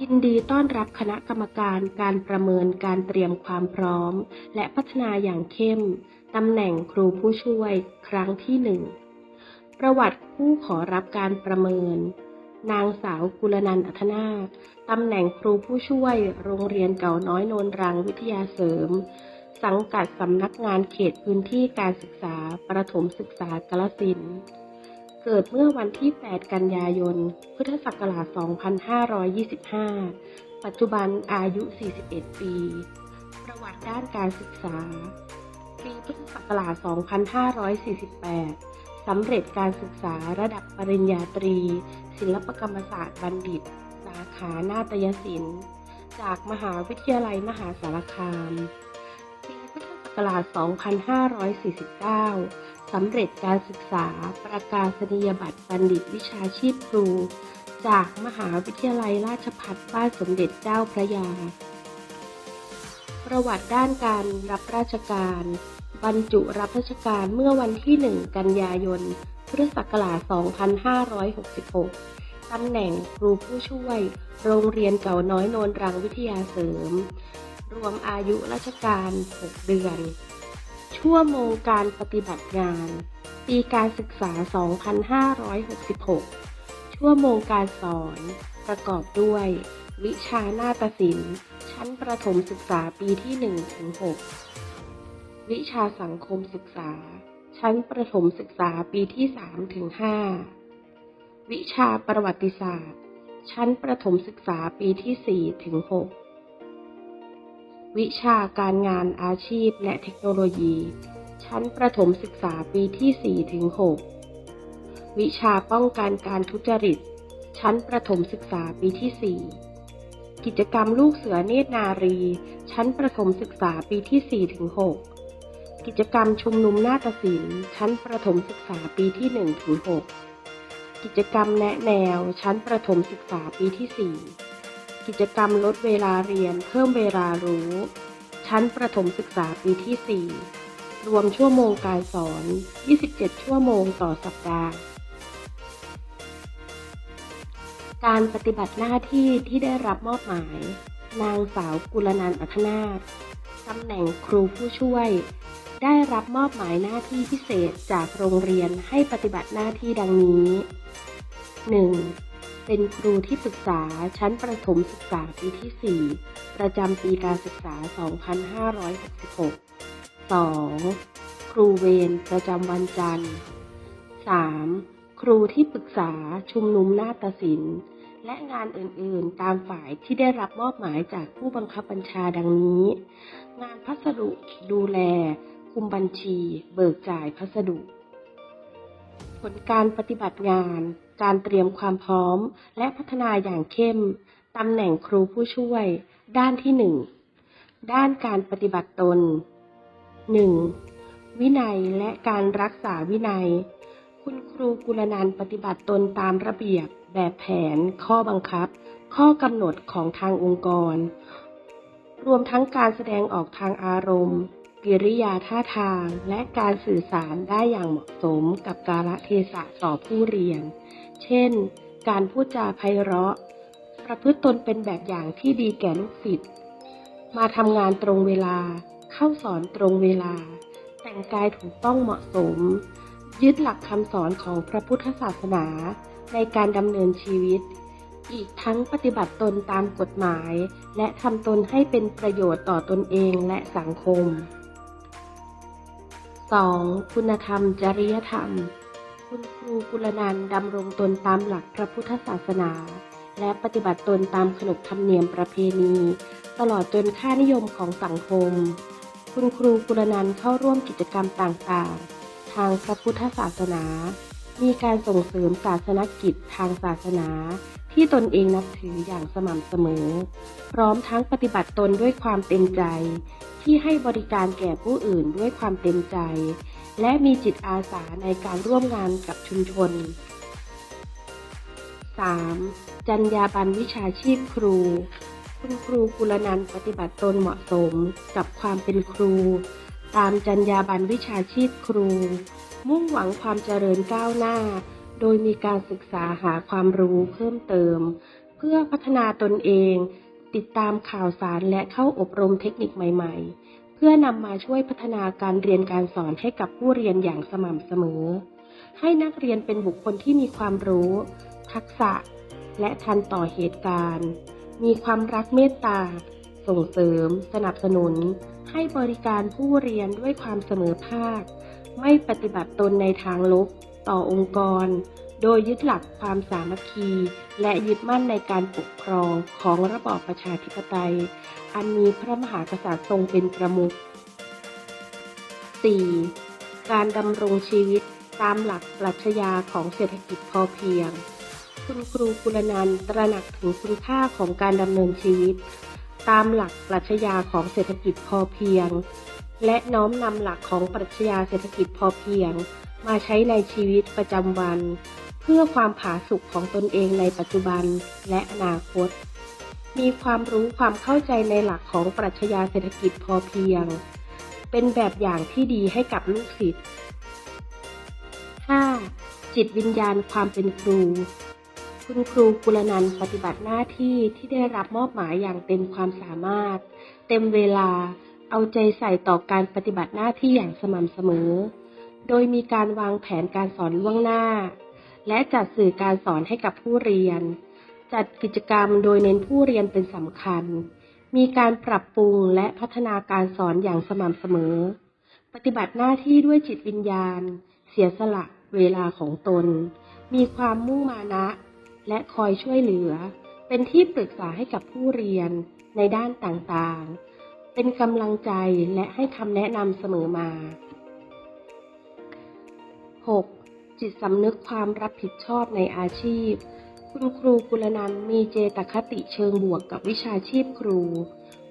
ยินดีต้อนรับคณะกรรมการการประเมินการเตรียมความพร้อม และพัฒนาอย่างเข้ม ตำแหน่งครูผู้ช่วยครั้งที่หนึ่ง ประวัติผู้ขอรับการประเมิน นางสาวกุลนันท์อัธนาตำแหน่งครูผู้ช่วย โรงเรียนเก่าน้อยโนนรังวิทยาเสริม สังกัดสำนักงานเขตพื้นที่การศึกษาประถมศึกษากาฬสินธุ์ เกิดเมื่อวันที่ 8 กันยายน พุทธศักราช 2525 ปัจจุบันอายุ 41 ปี ประวัติด้านการศึกษา ปีพุทธศักราช 2548 สำเร็จการศึกษาระดับปริญญาตรี ศิลปกรรมศาสตร์บัณฑิต สาขานาฏยศิลป์ จากมหาวิทยาลัยมหาสารคาม ปีพุทธศักราช 2549 สำเร็จการศึกษาประกาศนียบัตรบัณฑิตวิชาชีพครู จากมหาวิทยาลัยราชภัฏบ้านสมเด็จเจ้าพระยา ประวัติด้านการรับราชการ บรรจุรับราชการเมื่อวันที่ 1 กันยายน พุทธศักราช 2566 ตำแหน่งครูผู้ช่วย โรงเรียนเก่าน้อยโนนรังวิทยาเสริม รวมอายุราชการ 6 เดือน ชั่วโมงการปฏิบัติงาน ปีการศึกษา 2566 ชั่วโมงการสอน ประกอบด้วย วิชาหน้าฏศิลป์ ชั้นประถมศึกษาปีที่1ถึง6วิชาสังคมศึกษา ชั้นประถมศึกษาปีที่3ถึง5วิชาประวัติศาสตร์ ชั้นประถมศึกษาปีที่4ถึง6 วิชาการงานอาชีพและเทคโนโลยี ชั้นประถมศึกษาปีที่ 4 ถึง 6 วิชาป้องกันการทุจริต ชั้นประถมศึกษาปีที่ 4 กิจกรรมลูกเสือเนตรนารี ชั้นประถมศึกษาปีที่ 4 ถึง 6 กิจกรรมชุมนุมนาฏศิลป์ ชั้นประถมศึกษาปีที่ 1 ถึง 6 กิจกรรมแนะแนว ชั้นประถมศึกษาปีที่ 4 กิจกรรมลดเวลาเรียน เพิ่มเวลารู้ ชั้นประถมศึกษาปีที่ 4 รวมชั่วโมงการสอน 27 ชั่วโมงต่อสัปดาห์ การปฏิบัติหน้าที่ที่ได้รับมอบหมาย นางสาวกุลนันอัธนาถตำแหน่งครูผู้ช่วย ได้รับมอบหมายหน้าที่พิเศษจากโรงเรียนให้ปฏิบัติหน้าที่ดังนี้ 1. เป็นครูที่ปรึกษาชั้นประถมศึกษาปีที่ 4 ประจำปีการศึกษา 2566 2. ครูเวรประจำวันจันทร์ 3. ครูที่ปรึกษาชุมนุมนาฏศิลป์ และงานอื่นๆ ตามฝ่ายที่ได้รับมอบหมายจากผู้บังคับบัญชาดังนี้ งานพัสดุดูแล คุมบัญชี เบิกจ่ายพัสดุ ผลการปฏิบัติงานการเตรียมความพร้อม และพัฒนาอย่างเข้ม ตำแหน่งครูผู้ช่วย ด้านที่ 1 ด้านการปฏิบัติตน 1. วินัยและการรักษาวินัย คุณครูกุลนันปฏิบัติตนตามระเบียบ แบบแผน ข้อบังคับ ข้อกำหนดของทางองค์กร รวมทั้งการแสดงออกทางอารมณ์ กิริยาท่าทางและการสื่อสารได้อย่างเหมาะสมกับกาลเทศะต่อผู้เรียน เช่น การพูดจาไพเราะ ประพฤติตนเป็นแบบอย่างที่ดีแก่ลูกศิษย์ มาทำงานตรงเวลา เข้าสอนตรงเวลา แต่งกายถูกต้องเหมาะสม ยึดหลักคำสอนของพระพุทธศาสนาในการดำเนินชีวิต อีกทั้งปฏิบัติตนตามกฎหมาย และทำตนให้เป็นประโยชน์ต่อตนเองและสังคม 2. คุณธรรม จริยธรรม คุณครูกุลนันดำรงตนตามหลักพระพุทธศาสนา และปฏิบัติตนตามขนบธรรมเนียมประเพณี ตลอดจนค่านิยมของสังคม คุณครูกุลนันเข้าร่วมกิจกรรมต่างๆ ทางพระพุทธศาสนา มีการส่งเสริมศาสนกิจทางศาสนา ที่ตนเองนับถืออย่างสม่ำเสมอ พร้อมทั้งปฏิบัติตนด้วยความเต็มใจ ที่ให้บริการแก่ผู้อื่นด้วยความเต็มใจ และมีจิตอาสาในการร่วมงานกับชุมชน 3. จรรยาบรรณวิชาชีพครู คุณครูกุลนันปฏิบัติตนเหมาะสมกับความเป็นครู ตามจรรยาบรรณวิชาชีพครู มุ่งหวังความเจริญก้าวหน้า โดยมีการศึกษาหาความรู้เพิ่มเติม เพื่อพัฒนาตนเอง ติดตามข่าวสารและเข้าอบรมเทคนิคใหม่ๆ เพื่อนำมาช่วยพัฒนาการเรียนการสอนให้กับผู้เรียนอย่างสม่ำเสมอ ให้นักเรียนเป็นบุคคลที่มีความรู้ ทักษะ และทันต่อเหตุการณ์ มีความรักเมตตา ส่งเสริม สนับสนุน ให้บริการผู้เรียนด้วยความเสมอภาค ไม่ปฏิบัติตนในทางลบ ต่อองค์กร โดยยึดหลักความสามัคคี และยึดมั่นในการปกครองของระบอบประชาธิปไตย อันมีพระมหากษัตริย์ทรงเป็นประมุข 4. การดำรงชีวิตตามหลักปรัชญาของเศรษฐกิจพอเพียง คุณครูกุลนันตระหนักถึงคุณค่าของการดำเนินชีวิต ตามหลักปรัชญาของเศรษฐกิจพอเพียง และน้อมนำหลักของปรัชญาเศรษฐกิจพอเพียง มาใช้ในชีวิตประจำวัน เพื่อความผาสุกของตนเองในปัจจุบันและอนาคต มีความรู้ความเข้าใจในหลักของปรัชญาเศรษฐกิจพอเพียง เป็นแบบอย่างที่ดีให้กับลูกศิษย์ 5. จิตวิญญาณความเป็นครู คุณครูกุลนันปฏิบัติหน้าที่ที่ได้รับมอบหมายอย่างเต็มความสามารถ เต็มเวลา เอาใจใส่ต่อการปฏิบัติหน้าที่อย่างสม่ำเสมอ โดยมีการวางแผนการสอนล่วงหน้า และจัดสื่อการสอนให้กับผู้เรียน จัดกิจกรรมโดยเน้นผู้เรียนเป็นสำคัญ มีการปรับปรุงและพัฒนาการสอนอย่างสม่ำเสมอ ปฏิบัติหน้าที่ด้วยจิตวิญญาณ เสียสละเวลาของตน มีความมุ่งมานะ และคอยช่วยเหลือ เป็นที่ปรึกษาให้กับผู้เรียนในด้านต่างๆ เป็นกำลังใจและให้คำแนะนำเสมอมา 6. จิตสำนึกความรับผิดชอบในอาชีพ คุณครูกุลนันมีเจตคติเชิงบวกกับวิชาชีพครู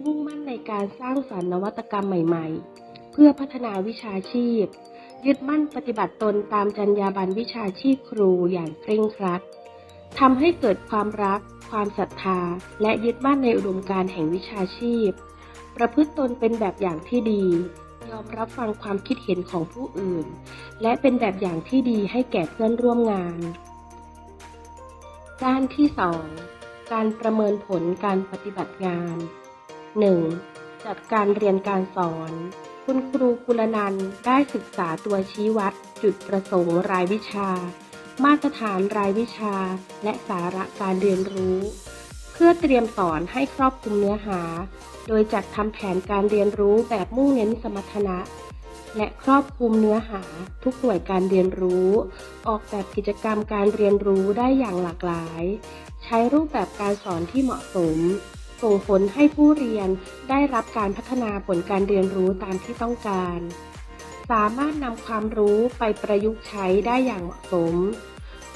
มุ่งมั่นในการสร้างสรรค์นวัตกรรมใหม่ๆ เพื่อพัฒนาวิชาชีพ ยึดมั่นปฏิบัติตนตามจรรยาบรรณวิชาชีพครูอย่างเคร่งครัดทำให้เกิดความรัก ความศรัทธา และยึดมั่นในอุดมการณ์แห่งวิชาชีพ ประพฤติตนเป็นแบบอย่างที่ดี ยอมรับฟังความคิดเห็นของผู้อื่น และเป็นแบบอย่างที่ดีให้แก่เพื่อนร่วมงาน ด้านที่ 2 การประเมินผลการปฏิบัติงาน 1. จัดการเรียนการสอน คุณครูกุลนันได้ศึกษาตัวชี้วัด จุดประสงค์รายวิชา มาตรฐานรายวิชา และสาระการเรียนรู้ เพื่อเตรียมสอนให้ครอบคลุมเนื้อหา โดยจัดทำแผนการเรียนรู้แบบมุ่งเน้นสมรรถนะ และครอบคลุมเนื้อหาทุกหน่วยการเรียนรู้ ออกแบบกิจกรรมการเรียนรู้ได้อย่างหลากหลาย ใช้รูปแบบการสอนที่เหมาะสม ส่งผลให้ผู้เรียนได้รับการพัฒนาผลการเรียนรู้ตามที่ต้องการ สามารถนำความรู้ไปประยุกต์ใช้ได้อย่างเหมาะสม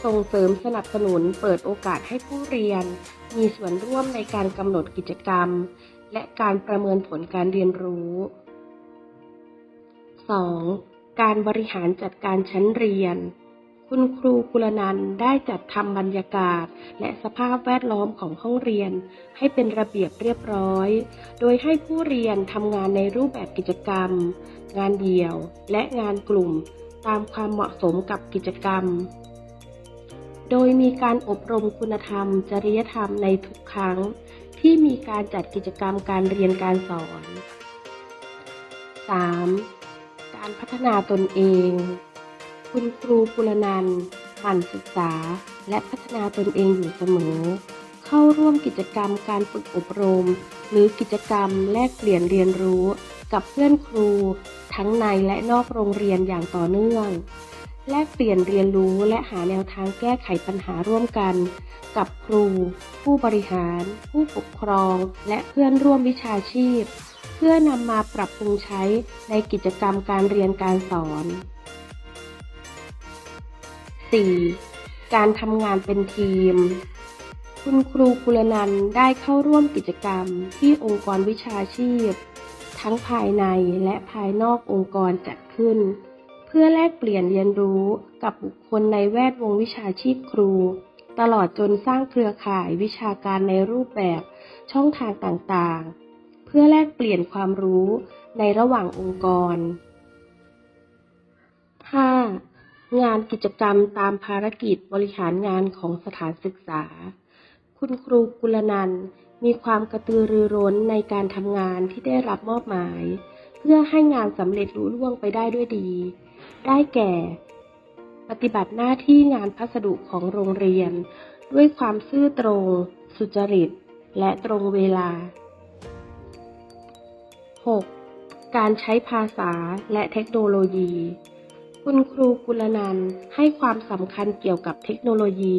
ส่งเสริมสนับสนุนเปิดโอกาสให้ผู้เรียน มีส่วนร่วมในการกำหนดกิจกรรม และการประเมินผลการเรียนรู้ 2. การบริหารจัดการชั้นเรียน คุณครูกุลนันได้จัดทำบรรยากาศ และสภาพแวดล้อมของห้องเรียน ให้เป็นระเบียบเรียบร้อย โดยให้ผู้เรียนทำงานในรูปแบบกิจกรรม งานเดี่ยว และงานกลุ่ม ตามความเหมาะสมกับกิจกรรม โดยมีการอบรมคุณธรรม จริยธรรมในทุกครั้ง ที่มีการจัดกิจกรรมการเรียนการสอน 3. การพัฒนาตนเอง คุณครูกุลนันหมั่นศึกษาและพัฒนาตนเองอยู่เสมอ เข้าร่วมกิจกรรมการฝึกอบรม หรือกิจกรรมแลกเปลี่ยนเรียนรู้ กับเพื่อนครู ทั้งในและนอกโรงเรียนอย่างต่อเนื่อง แลกเปลี่ยนเรียนรู้และหาแนวทางแก้ไขปัญหาร่วมกัน กับครู ผู้บริหาร ผู้ปกครอง และเพื่อนร่วมวิชาชีพ เพื่อนำมาปรับปรุงใช้ในกิจกรรมการเรียนการสอน 4. การทำงานเป็นทีม คุณครูกุลนันได้เข้าร่วมกิจกรรมที่องค์กรวิชาชีพ ทั้งภายในและภายนอกองค์กรจัดขึ้น พื่อแลกเปลี่ยนเรียนรู้กับบุคคลในแวดวงวิชาชีพครู ตลอดจนสร้างเครือข่ายวิชาการในรูปแบบช่องทางต่างๆ เพื่อแลกเปลี่ยนความรู้ในระหว่างองค์กร 5. งานกิจกรรมตามภารกิจบริหารงานของสถานศึกษา คุณครูกุลนันมีความกระตือรือร้นในการทำงานที่ได้รับมอบหมาย เพื่อให้งานสำเร็จลุล่วงไปได้ด้วยดี ได้แก่ ปฏิบัติหน้าที่งานพัสดุของโรงเรียน ด้วยความซื่อตรง สุจริต และตรงเวลา 6. การใช้ภาษาและเทคโนโลยี คุณครูกุลนันให้ความสำคัญเกี่ยวกับเทคโนโลยี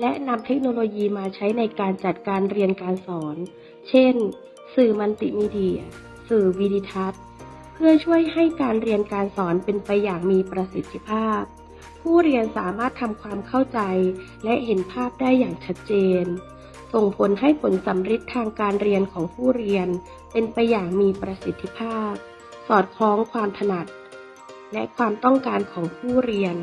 และนำเทคโนโลยีมาใช้ในการจัดการเรียนการสอน เช่น สื่อมัลติมีเดีย สื่อวิดิทัศน์ พื่อช่วยให้การเรียนการสอนเป็นไปอย่างมีประสิทธิภาพ ผู้เรียนสามารถทำความเข้าใจและเห็นภาพได้อย่างชัดเจน ส่งผลให้ผลสำฤทธิ์ทางการเรียนของผู้เรียน เป็นไปอย่างมีประสิทธิภาพ สอดคล้องความถนัด และความต้องการของผู้เรียน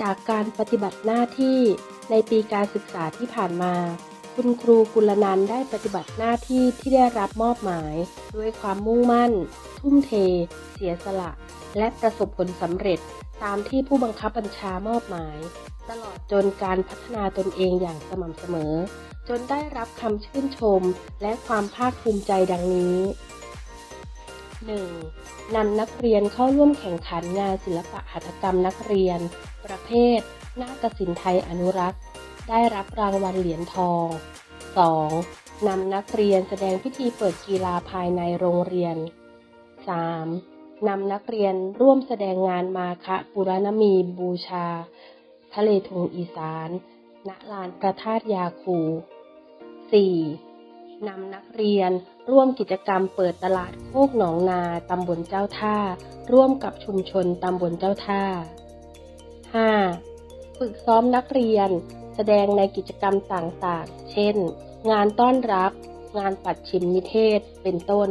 จากการปฏิบัติหน้าที่ในปีการศึกษาที่ผ่านมา คุณครูกุลนันได้ปฏิบัติหน้าที่ที่ได้รับมอบหมาย ด้วยความมุ่งมั่น ทุ่มเท เสียสละ และประสบผลสำเร็จตามที่ผู้บังคับบัญชามอบหมาย ตลอดจนการพัฒนาตนเองอย่างสม่ำเสมอ จนได้รับคำชื่นชม และความภาคภูมิใจดังนี้ 1. นำนักเรียนเข้าร่วมแข่งขันงานศิลปะหัตถกรรมนักเรียน ประเภท นาฏศิลป์ไทยอนุรักษ์ ได้รับรางวัลเหรียญทอง 2. นำนักเรียนแสดงพิธีเปิดกีฬาภายในโรงเรียน 3. นำนักเรียนร่วมแสดงงานมาคะปุรณมีบูชา ทะเลทงอีสานณลานพระธาตุยาคู 4. นำนักเรียนร่วมกิจกรรมเปิดตลาดโคกหนองนาตำบลเจ้าท่า ร่วมกับชุมชนตำบลเจ้าท่า 5. ฝึกซ้อมนักเรียน แสดงในกิจกรรมต่างๆ เช่น งานต้อนรับ งานปัดชิมนิเทศ เป็นต้น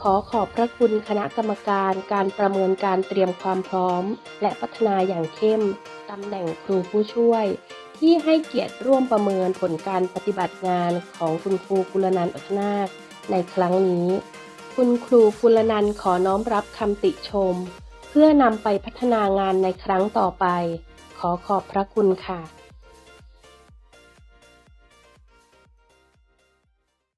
ขอขอบพระคุณคณะกรรมการการประเมินการเตรียมความพร้อม และพัฒนาอย่างเข้มตำแหน่งครูผู้ช่วย ที่ให้เกียรติร่วมประเมินผลการปฏิบัติงานของคุณครูกุลนันท์อดนาคในครั้งนี้ คุณครูกุลนันท์ขอน้อมรับคำติชม เพื่อนำไปพัฒนางานในครั้งต่อไป ขอขอบพระคุณค่ะ